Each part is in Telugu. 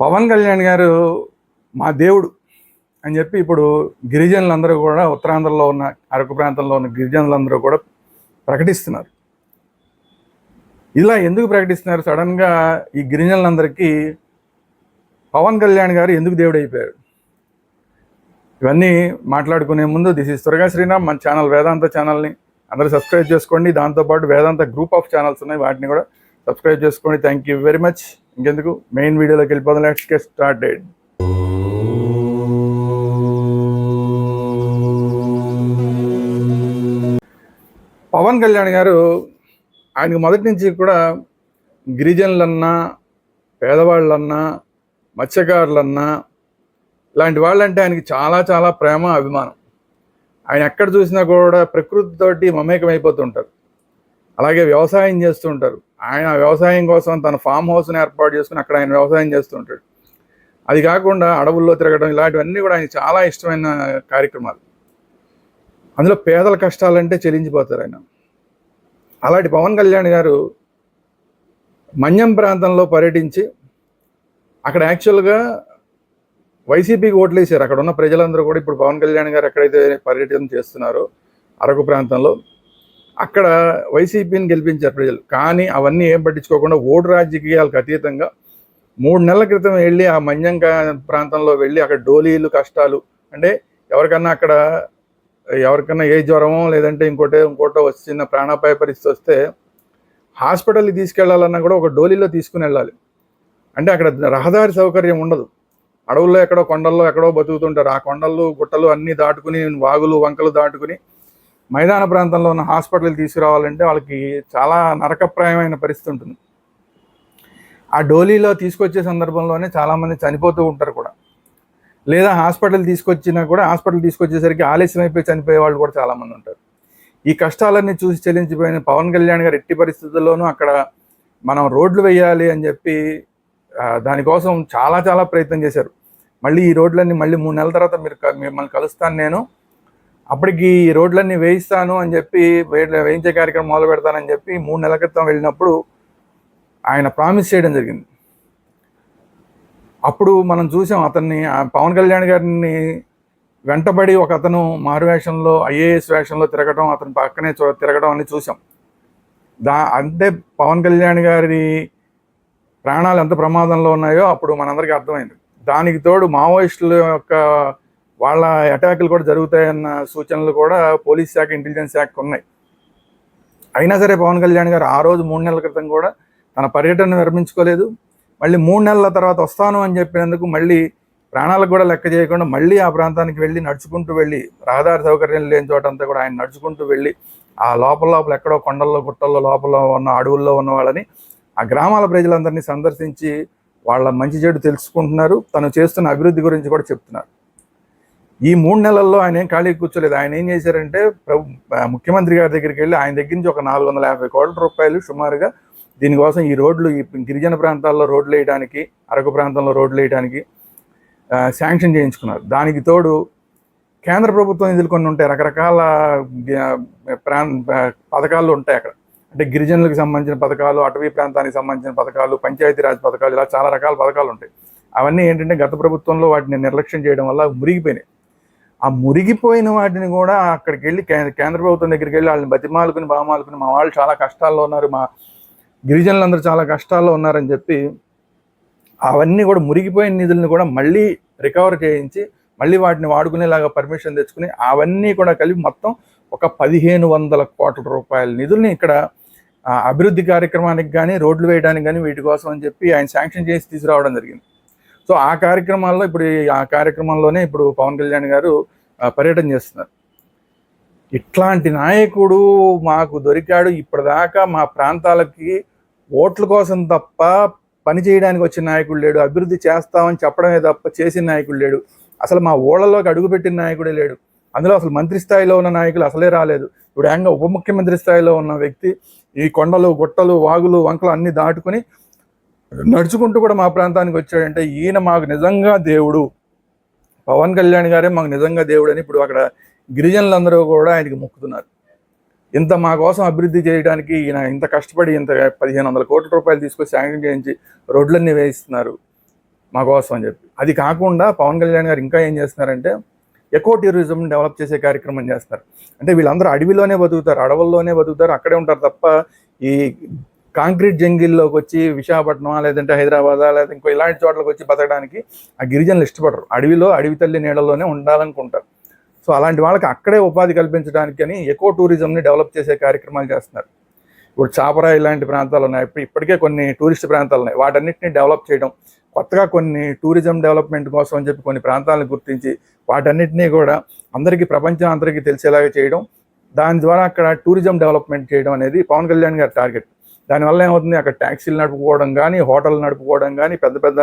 పవన్ కళ్యాణ్ గారు మా దేవుడు అని చెప్పి ఇప్పుడు గిరిజనులందరూ కూడా ఉత్తరాంధ్రలో ఉన్న అరకు ప్రాంతంలో ఉన్న గిరిజనులందరూ కూడా ప్రకటిస్తున్నారు. ఇలా ఎందుకు ప్రకటిస్తున్నారు? సడన్గా ఈ గిరిజనులందరికీ పవన్ కళ్యాణ్ గారు ఎందుకు దేవుడు అయిపోయారు? ఇవన్నీ మాట్లాడుకునే ముందు దిస్ ఇస్ త్వరగా శ్రీరామ్ మన ఛానల్ వేదాంత ఛానల్ని అందరూ సబ్స్క్రైబ్ చేసుకోండి. దాంతోపాటు వేదాంత గ్రూప్ ఆఫ్ ఛానల్స్ ఉన్నాయి. వాటిని కూడా సబ్స్క్రైబ్ చేసుకోండి థ్యాంక్ యూ వెరీ మచ్ ఇంకెందుకు? మెయిన్ వీడియోలోకి వెళ్ళిపోదాం. Let's get started Pavan Kalyan గారు ఆయనకు మొదటి నుంచి కూడా గిరిజనులన్నా పేదవాళ్ళన్నా మత్స్యకారులన్నా ఇలాంటి వాళ్ళంటే ఆయనకి చాలా చాలా ప్రేమ అభిమానం. ఆయన ఎక్కడ చూసినా కూడా ప్రకృతితోటి మమేకం అయిపోతుంటారు అలాగే వ్యవసాయం చేస్తూ ఉంటారు. ఆయన వ్యవసాయం కోసం తన ఫామ్ హౌస్ని ఏర్పాటు చేసుకుని అక్కడ ఆయన వ్యవసాయం చేస్తుంటాడు. అది కాకుండా అడవుల్లో తిరగడం ఇలాంటివన్నీ కూడా ఆయన చాలా ఇష్టమైన కార్యక్రమాలు. అందులో పేదల కష్టాలంటే చెల్లించిపోతారు ఆయన. అలాంటి పవన్ కళ్యాణ్ గారు మన్యం ప్రాంతంలో పర్యటించి అక్కడ యాక్చువల్గా వైసీపీకి ఓట్లు వేసారు అక్కడ ఉన్న ప్రజలందరూ కూడా ఇప్పుడు పవన్ కళ్యాణ్ గారు ఎక్కడైతే పర్యటన చేస్తున్నారో అరకు ప్రాంతంలో అక్కడ వైసీపీని గెలిపించారు ప్రజలు. కానీ అవన్నీ ఏం పట్టించుకోకుండా ఓటు రాజకీయాలకు అతీతంగా మూడు నెలల క్రితం వెళ్ళి ఆ మంజంక ప్రాంతంలో వెళ్ళి అక్కడ డోలీలు కష్టాలు అంటే ఎవరికన్నా అక్కడ ఎవరికన్నా ఏ జ్వరమో లేదంటే ఇంకోటే ఇంకోటో వచ్చిన ప్రాణాపాయ పరిస్థితి వస్తే హాస్పిటల్కి తీసుకెళ్ళాలన్నా కూడా ఒక డోలీలో తీసుకుని వెళ్ళాలి. అంటే అక్కడ రహదారి సౌకర్యం ఉండదు. అడవుల్లో ఎక్కడో కొండల్లో ఎక్కడో బతుకుతుంటారు. ఆ కొండలు గుట్టలు అన్నీ దాటుకుని వాగులు వంకలు దాటుకుని మైదాన ప్రాంతంలో ఉన్న హాస్పిటల్ తీసుకురావాలంటే వాళ్ళకి చాలా నరకప్రాయమైన పరిస్థితి ఉంటుంది. ఆ డోలీలో తీసుకొచ్చే సందర్భంలోనే చాలామంది చనిపోతూ ఉంటారు కూడా. లేదా హాస్పిటల్ తీసుకొచ్చినా కూడా హాస్పిటల్ తీసుకొచ్చేసరికి ఆలస్యం అయిపోయి చనిపోయే వాళ్ళు కూడా చాలామంది ఉంటారు. ఈ కష్టాలన్నీ చూసి చెల్లించిపోయిన పవన్ కళ్యాణ్ గారు ఎట్టి పరిస్థితుల్లోనూ అక్కడ మనం రోడ్లు వేయాలి అని చెప్పి దానికోసం చాలా చాలా ప్రయత్నం చేశారు. మళ్ళీ ఈ రోడ్లన్నీ మళ్ళీ మూడు నెలల తర్వాత మీరు మిమ్మల్ని కలుస్తాను నేను. అప్పటికి ఈ రోడ్లన్నీ వేయిస్తాను అని చెప్పి వేయించే కార్యక్రమం మొదలు పెడతానని చెప్పి మూడు నెలల క్రితం వెళ్ళినప్పుడు ఆయన ప్రామిస్ చేయడం జరిగింది. అప్పుడు మనం చూసాం అతన్ని ఆ పవన్ కళ్యాణ్ గారిని వెంటబడి ఒక అతను మారువేషంలో ఐఏఎస్ వేషంలో తిరగడం అతని పక్కనే చూ తిరగడం అని చూసాం. దా అంటే పవన్ కళ్యాణ్ గారి ప్రాణాలు ఎంత ప్రమాదంలో ఉన్నాయో అప్పుడు మనందరికీ అర్థమైంది. దానికి తోడు మావోయిస్టుల యొక్క వాళ్ళ అటాకులు కూడా జరుగుతాయన్న సూచనలు కూడా పోలీస్ శాఖ ఇంటెలిజెన్స్ శాఖ ఉన్నాయి. అయినా సరే పవన్ కళ్యాణ్ గారు ఆ రోజు మూడు నెలల క్రితం కూడా తన పర్యటన విరమించుకోలేదు మళ్ళీ మూడు నెలల తర్వాత వస్తాను అని చెప్పినందుకు మళ్ళీ ప్రాణాలకు కూడా లెక్క చేయకుండా మళ్ళీ ఆ ప్రాంతానికి వెళ్ళి నడుచుకుంటూ వెళ్ళి రహదారి సౌకర్యం లేని చోట అంతా కూడా ఆయన నడుచుకుంటూ వెళ్ళి ఆ లోపల లోపల ఎక్కడో కొండల్లో గుట్టల్లో లోపల ఉన్న అడవుల్లో ఉన్న వాళ్ళని ఆ గ్రామాల ప్రజలందరినీ సందర్శించి వాళ్ళ మంచి చెడు తెలుసుకుంటున్నారు. తను చేస్తున్న అభివృద్ధి గురించి కూడా చెప్తున్నారు. ఈ మూడు నెలల్లో ఆయన ఏం ఖాళీ కూర్చోలేదు. ఆయన ఏం చేశారంటే ప్రభు ముఖ్యమంత్రి గారి దగ్గరికి వెళ్ళి ఆయన దగ్గర నుంచి ఒక నాలుగు వందల యాభై కోట్ల రూపాయలు సుమారుగా దీనికోసం ఈ రోడ్లు ఈ గిరిజన ప్రాంతాల్లో రోడ్లు వేయడానికి అరకు ప్రాంతంలో రోడ్లు వేయడానికి శాంక్షన్ చేయించుకున్నారు. దానికి తోడు కేంద్ర ప్రభుత్వం నిధులు కొన్ని ఉంటాయి. రకరకాల ఆ, ప్రాం పథకాలు ఉంటాయి అక్కడ. అంటే గిరిజనులకు సంబంధించిన పథకాలు అటవీ ప్రాంతానికి సంబంధించిన పథకాలు పంచాయతీరాజ్ పథకాలు ఇలా చాలా రకాల పథకాలు ఉంటాయి. అవన్నీ ఏంటంటే గత ప్రభుత్వంలో వాటిని నిర్లక్ష్యం చేయడం వల్ల మురిగిపోయినాయి. ఆ మురిగిపోయిన వాటిని కూడా అక్కడికి వెళ్ళి కేంద్ర ప్రభుత్వం దగ్గరికి వెళ్ళి వాళ్ళని బతిమాలుకుని బామాలుకుని మా వాళ్ళు చాలా కష్టాల్లో ఉన్నారు మా గిరిజనులందరూ చాలా కష్టాల్లో ఉన్నారని చెప్పి అవన్నీ కూడా మురిగిపోయిన నిధులను కూడా మళ్ళీ రికవర్ చేయించి మళ్ళీ వాటిని వాడుకునేలాగా పర్మిషన్ తెచ్చుకుని అవన్నీ కూడా కలిపి మొత్తం ఒక పదిహేను వందల కోట్ల రూపాయల నిధుల్ని ఇక్కడ ఆ, అభివృద్ధి కార్యక్రమానికి కానీ రోడ్లు వేయడానికి కానీ వీటి కోసం అని చెప్పి ఆయన శాంక్షన్ చేసి తీసుకురావడం జరిగింది. సో ఆ కార్యక్రమాల్లో ఇప్పుడు ఈ- ఆ కార్యక్రమంలోనే ఇప్పుడు పవన్ కళ్యాణ్ గారు పర్యటన చేస్తున్నారు. ఇట్లాంటి నాయకుడు మాకు దొరికాడు ఇప్పటిదాకా మా ప్రాంతాలకి ఓట్ల కోసం తప్ప పని చేయడానికి వచ్చిన నాయకుడు లేడు అభివృద్ధి చేస్తామని చెప్పడమే తప్ప చేసిన నాయకుడు లేడు. అసలు మా ఊళ్ళలోకి అడుగుపెట్టిన నాయకుడే లేడు. అందులో అసలు మంత్రి స్థాయిలో ఉన్న నాయకులు అసలే రాలేదు. ఇప్పుడు యాంగా ఉప ముఖ్యమంత్రి స్థాయిలో ఉన్న వ్యక్తి ఈ కొండలు గుట్టలు వాగులు వంకలు అన్ని దాటుకుని నడుచుకుంటూ కూడా మా ప్రాంతానికి వచ్చాడంటే ఈయన మాకు నిజంగా దేవుడు. పవన్ కళ్యాణ్ గారే మాకు నిజంగా దేవుడు అని ఇప్పుడు అక్కడ గిరిజనులందరూ కూడా ఆయనకి మొక్కుతున్నారు. ఇంత మా కోసం అభివృద్ధి చేయడానికి ఈయన ఇంత కష్టపడి ఇంత పదిహేను వందల కోట్ల రూపాయలు తీసుకొని శాంక్షన్ చేయించి రోడ్లన్నీ వేయిస్తున్నారు మా కోసం అని చెప్పి. అది కాకుండా పవన్ కళ్యాణ్ గారు ఇంకా ఏం చేస్తున్నారంటే ఎకో టూరిజం డెవలప్ చేసే కార్యక్రమం చేస్తారు అంటే వీళ్ళందరూ అడవిలోనే బతుకుతారు అడవుల్లోనే బతుకుతారు అక్కడే ఉంటారు తప్ప ఈ కాంక్రీట్ జంగిల్లోకి వచ్చి విశాఖపట్నం లేదంటే హైదరాబాద్ లేదా ఇంకో ఇలాంటి చోట్లకి వచ్చి బతకడానికి ఆ గిరిజనులు ఇష్టపడరు. అడవిలో అడవి తల్లి నీడలోనే ఉండాలనుకుంటారు. సో అలాంటి వాళ్ళకి అక్కడే ఉపాధి కల్పించడానికి అని ఎకో టూరిజంని డెవలప్ చేసే కార్యక్రమాలు చేస్తున్నారు. ఇప్పుడు చాపరా ఇలాంటి ప్రాంతాలు ఉన్నాయి. ఇప్పుడు ఇప్పటికే కొన్ని టూరిస్ట్ ప్రాంతాలు ఉన్నాయి. వాటన్నిటిని డెవలప్ చేయడం కొత్తగా కొన్ని టూరిజం డెవలప్మెంట్ కోసం అని చెప్పి కొన్ని ప్రాంతాలను గుర్తించి వాటన్నిటినీ కూడా అందరికీ ప్రపంచం అందరికీ తెలిసేలాగా చేయడం దాని ద్వారా అక్కడ టూరిజం డెవలప్మెంట్ చేయడం అనేది పవన్ కళ్యాణ్ గారి టార్గెట్. దానివల్ల ఏమవుతుంది? అక్కడ ట్యాక్సీలు నడుపుకోవడం కానీ హోటల్ నడుపుకోవడం కానీ పెద్ద పెద్ద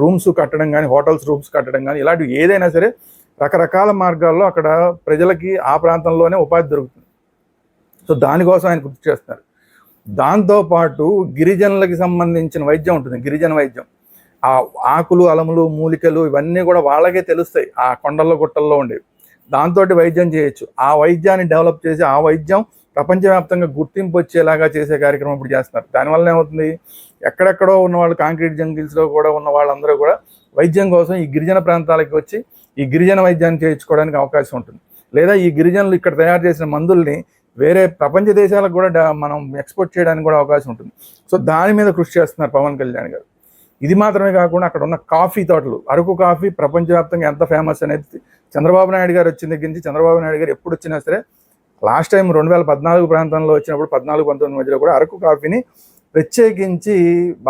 రూమ్స్ కట్టడం కానీ హోటల్స్ రూమ్స్ కట్టడం కానీ ఇలాంటివి ఏదైనా సరే రకరకాల మార్గాల్లో అక్కడ ప్రజలకి ఆ ప్రాంతంలోనే ఉపాధి దొరుకుతుంది. సో దానికోసం ఆయన గుర్తు చేస్తున్నారు. దాంతోపాటు గిరిజనులకి సంబంధించిన వైద్యం ఉంటుంది. గిరిజన వైద్యం. ఆ ఆకులు అలములు మూలికలు ఇవన్నీ కూడా వాళ్ళకే తెలుస్తాయి. ఆ కొండల్లో గుట్టల్లో ఉండేవి. దాంతో వైద్యం చేయొచ్చు. ఆ వైద్యాన్ని డెవలప్ చేసి ఆ వైద్యం ప్రపంచవ్యాప్తంగా గుర్తింపు వచ్చేలాగా చేసే కార్యక్రమం ఇప్పుడు చేస్తున్నారు. దానివల్ల ఏమవుతుంది? ఎక్కడెక్కడో ఉన్న వాళ్ళు కాంక్రీట్ జంగిల్స్లో కూడా ఉన్న వాళ్ళందరూ కూడా వైద్యం కోసం ఈ గిరిజన ప్రాంతాలకు వచ్చి ఈ గిరిజన వైద్యాన్ని చేయించుకోవడానికి అవకాశం ఉంటుంది. లేదా ఈ గిరిజనులు ఇక్కడ తయారు చేసిన మందుల్ని వేరే ప్రపంచ దేశాలకు కూడా మనం ఎక్స్పోర్ట్ చేయడానికి కూడా అవకాశం ఉంటుంది. సో దాని మీద కృషి చేస్తున్నారు పవన్ కళ్యాణ్ గారు. ఇది మాత్రమే కాకుండా అక్కడ ఉన్న కాఫీ తోటలు అరకు కాఫీ ప్రపంచవ్యాప్తంగా ఎంత ఫేమస్ అనేది చంద్రబాబు నాయుడు గారు వచ్చిన దగ్గర నుంచి చంద్రబాబు నాయుడు గారు ఎప్పుడు వచ్చినా సరే లాస్ట్ టైం రెండు వేల పద్నాలుగు ప్రాంతంలో వచ్చినప్పుడు పద్నాలుగు పంతొమ్మిది మధ్యలో కూడా అరకు కాఫీని ప్రత్యేకించి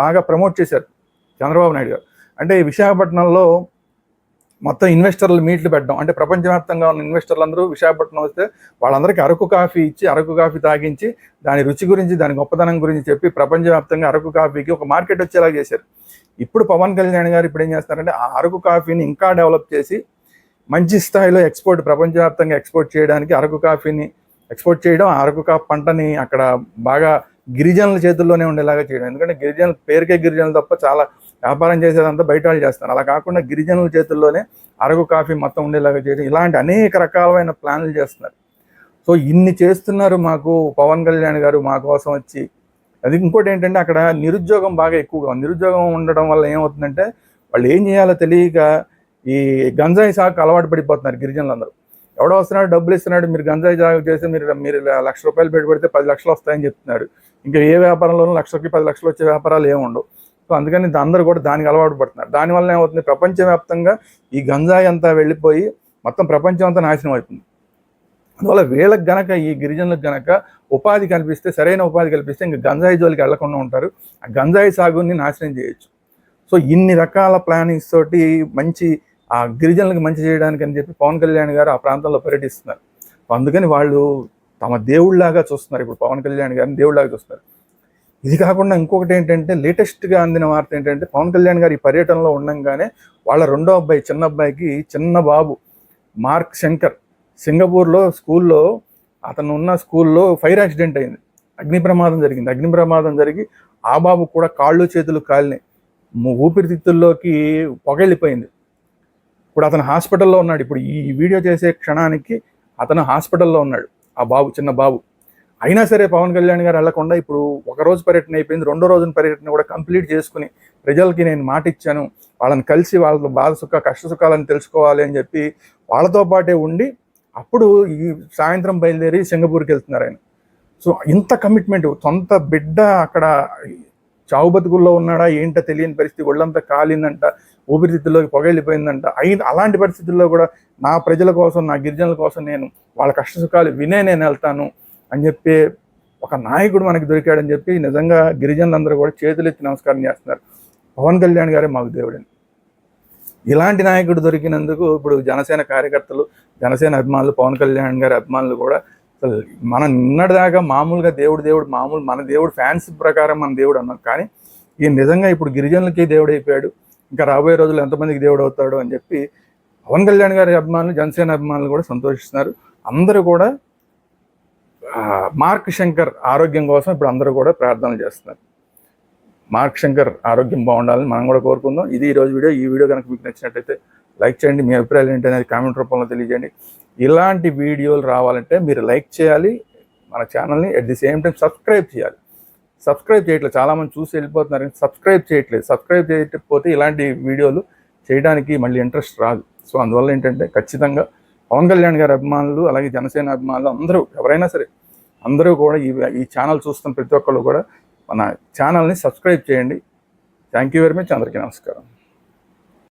బాగా ప్రమోట్ చేశారు చంద్రబాబు నాయుడు గారు. అంటే విశాఖపట్నంలో మొత్తం ఇన్వెస్టర్లు మీట్లు పెట్టడం అంటే ప్రపంచవ్యాప్తంగా ఉన్న ఇన్వెస్టర్లు అందరూ విశాఖపట్నం వస్తే వాళ్ళందరికీ అరకు కాఫీ ఇచ్చి అరకు కాఫీ తాగించి దాని రుచి గురించి దాని గొప్పతనం గురించి చెప్పి ప్రపంచవ్యాప్తంగా అరకు కాఫీకి ఒక మార్కెట్ వచ్చేలా చేశారు. ఇప్పుడు పవన్ కళ్యాణ్ గారు ఇప్పుడు ఏం చేస్తారంటే ఆ అరకు కాఫీని ఇంకా డెవలప్ చేసి మంచి స్థాయిలో ఎక్స్పోర్ట్ ప్రపంచవ్యాప్తంగా ఎక్స్పోర్ట్ చేయడానికి అరకు కాఫీని ఎక్స్పోర్ట్ చేయడం అరకు కాఫీ పంటని అక్కడ బాగా గిరిజనుల చేతుల్లోనే ఉండేలాగా చేయడం. ఎందుకంటే గిరిజనులు పేరుకే గిరిజనులు తప్ప చాలా వ్యాపారం చేసేదంతా బయట వాళ్ళు చేస్తారు. అలా కాకుండా గిరిజనుల చేతుల్లోనే అరకు కాఫీ మొత్తం ఉండేలాగా చేయడం. ఇలాంటి అనేక రకాలైన ప్లాన్లు చేస్తున్నారు. సో ఇన్ని చేస్తున్నారు మాకు పవన్ కళ్యాణ్ గారు మా కోసం వచ్చి. అది ఇంకోటి ఏంటంటే అక్కడ నిరుద్యోగం బాగా ఎక్కువగా నిరుద్యోగం ఉండడం వల్ల ఏమవుతుందంటే వాళ్ళు ఏం చేయాలో తెలియక ఈ గంజాయి సాగు అలవాటు పడిపోతున్నారు గిరిజనులందరూ. ఎవడో వస్తున్నాడు డబ్బులు ఇస్తున్నాడు మీరు గంజాయి సాగు చేసి మీరు మీరు లక్ష రూపాయలు పెట్టి పెడితే పది లక్షలు వస్తాయని చెప్తున్నాడు. ఇంకా ఏ వ్యాపారంలోనూ లక్షలకి పది లక్షలు వచ్చే వ్యాపారాలు ఏముండవు సో అందుకని అందరూ కూడా దానికి అలవాటు పడుతున్నారు. దానివల్ల ఏమవుతుంది? ప్రపంచవ్యాప్తంగా ఈ గంజాయి అంతా వెళ్ళిపోయి మొత్తం ప్రపంచం అంతా నాశనం అవుతుంది అందువల్ల వీళ్ళకి గనక ఈ గిరిజనులకు గనక ఉపాధి కల్పిస్తే సరైన ఉపాధి కల్పిస్తే ఇంకా గంజాయి జోలికి వెళ్ళకుండా ఉంటారు. ఆ గంజాయి సాగుని నాశనం చేయొచ్చు. సో ఇన్ని రకాల ప్లానింగ్స్ తోటి మంచి ఆ గిరిజనులకు మంచి చేయడానికి అని చెప్పి పవన్ కళ్యాణ్ గారు ఆ ప్రాంతంలో పర్యటిస్తున్నారు. అందుకని వాళ్ళు తమ దేవుళ్ళాగా చూస్తున్నారు. ఇప్పుడు పవన్ కళ్యాణ్ గారిని దేవుళ్ళాగా చూస్తున్నారు. ఇది కాకుండా ఇంకొకటి ఏంటంటే లేటెస్ట్గా అందిన వార్త ఏంటంటే పవన్ కళ్యాణ్ గారు ఈ పర్యటనలో ఉండంగానే వాళ్ళ రెండో అబ్బాయి చిన్న అబ్బాయికి చిన్న బాబు మార్క్ శంకర్ సింగపూర్లో స్కూల్లో అతను ఉన్న స్కూల్లో ఫైర్ యాక్సిడెంట్ అయింది. అగ్ని ప్రమాదం జరిగింది. అగ్ని ప్రమాదం జరిగి ఆ బాబు కూడా కాళ్ళు చేతులు కాలినాయి ఊపిరితిత్తుల్లోకి ఊపిరితిత్తుల్లోకి పొగెళ్ళిపోయింది ఇప్పుడు అతను హాస్పిటల్లో ఉన్నాడు. ఇప్పుడు ఈ వీడియో చేసే క్షణానికి అతను హాస్పిటల్లో ఉన్నాడు. ఆ బాబు చిన్న బాబు. అయినా సరే పవన్ కళ్యాణ్ గారు వెళ్ళకుండా ఇప్పుడు ఒక రోజు పర్యటన అయిపోయింది. రెండో రోజున పర్యటన కూడా కంప్లీట్ చేసుకుని ప్రజలకి నేను మాట ఇచ్చాను. వాళ్ళని కలిసి వాళ్ళ బాధ సుఖ కష్ట సుఖాలను తెలుసుకోవాలి అని చెప్పి వాళ్ళతో పాటే ఉండి అప్పుడు ఈ సాయంత్రం బయలుదేరి సింగపూర్కి వెళ్తున్నారు ఆయన. సో ఇంత కమిట్మెంట్ సొంత బిడ్డ అక్కడ చావు బతుకుల్లో ఉన్నాడా ఏంటో తెలియని పరిస్థితి ఒళ్ళంతా కాలిందంట ఊపిరితిత్తుల్లోకి పొగెళ్ళిపోయిందంట. అయిన అలాంటి పరిస్థితుల్లో కూడా నా ప్రజల కోసం నా గిరిజనుల కోసం నేను వాళ్ళ కష్ట సుఖాలు వినే నేను వెళ్తాను అని చెప్పి ఒక నాయకుడు మనకి దొరికాడని చెప్పి నిజంగా గిరిజనులందరూ కూడా చేతులెత్తి నమస్కారం చేస్తున్నారు. పవన్ కళ్యాణ్ గారే మాకు దేవుడని. ఇలాంటి నాయకుడు దొరికినందుకు ఇప్పుడు జనసేన కార్యకర్తలు జనసేన అభిమానులు పవన్ కళ్యాణ్ గారి అభిమానులు కూడా మనం నిన్నటిదాకా మామూలుగా దేవుడు దేవుడు మామూలు మన దేవుడు ఫ్యాన్స్ ప్రకారం మన దేవుడు అన్నాం కానీ ఈయన నిజంగా ఇప్పుడు గిరిజనులకి దేవుడు అయిపోయాడు. ఇంకా రాబోయే రోజులు ఎంతమందికి దేవుడు అవుతాడు అని చెప్పి పవన్ కళ్యాణ్ గారి అభిమానులు జనసేన అభిమానులు కూడా సంతోషిస్తున్నారు. అందరూ కూడా మార్క్ శంకర్ ఆరోగ్యం కోసం ఇప్పుడు అందరూ కూడా ప్రార్థనలు చేస్తున్నారు. మార్క్ శంకర్ ఆరోగ్యం బాగుండాలని మనం కూడా కోరుకుందాం. ఇది ఈ రోజు వీడియో. ఈ వీడియో కనుక మీకు నచ్చినట్టయితే లైక్ చేయండి. మీ అభిప్రాయాలు ఏంటనేది కామెంట్ రూపంలో తెలియజేయండి. ఇలాంటి వీడియోలు రావాలంటే మీరు లైక్ చేయాలి మన ఛానల్ని at the same time subscribe చేయాలి. సబ్స్క్రైబ్ చేయట్లేదు. చాలామంది చూసి వెళ్ళిపోతున్నారు. సబ్స్క్రైబ్ చేయట్లేదు. సబ్స్క్రైబ్ చేయకపోతే ఇలాంటి వీడియోలు చేయడానికి మళ్ళీ ఇంట్రెస్ట్ రాదు. సో అందువల్ల ఏంటంటే ఖచ్చితంగా పవన్ కళ్యాణ్ గారి అభిమానులు అలాగే జనసేన అభిమానులు అందరూ ఎవరైనా సరే అందరూ కూడా ఈ ఈ ఛానల్ చూస్తున్న ప్రతి ఒక్కళ్ళు కూడా మన ఛానల్ని సబ్స్క్రైబ్ చేయండి. థ్యాంక్ యూ వెరీ మచ్ అందరికీ నమస్కారం.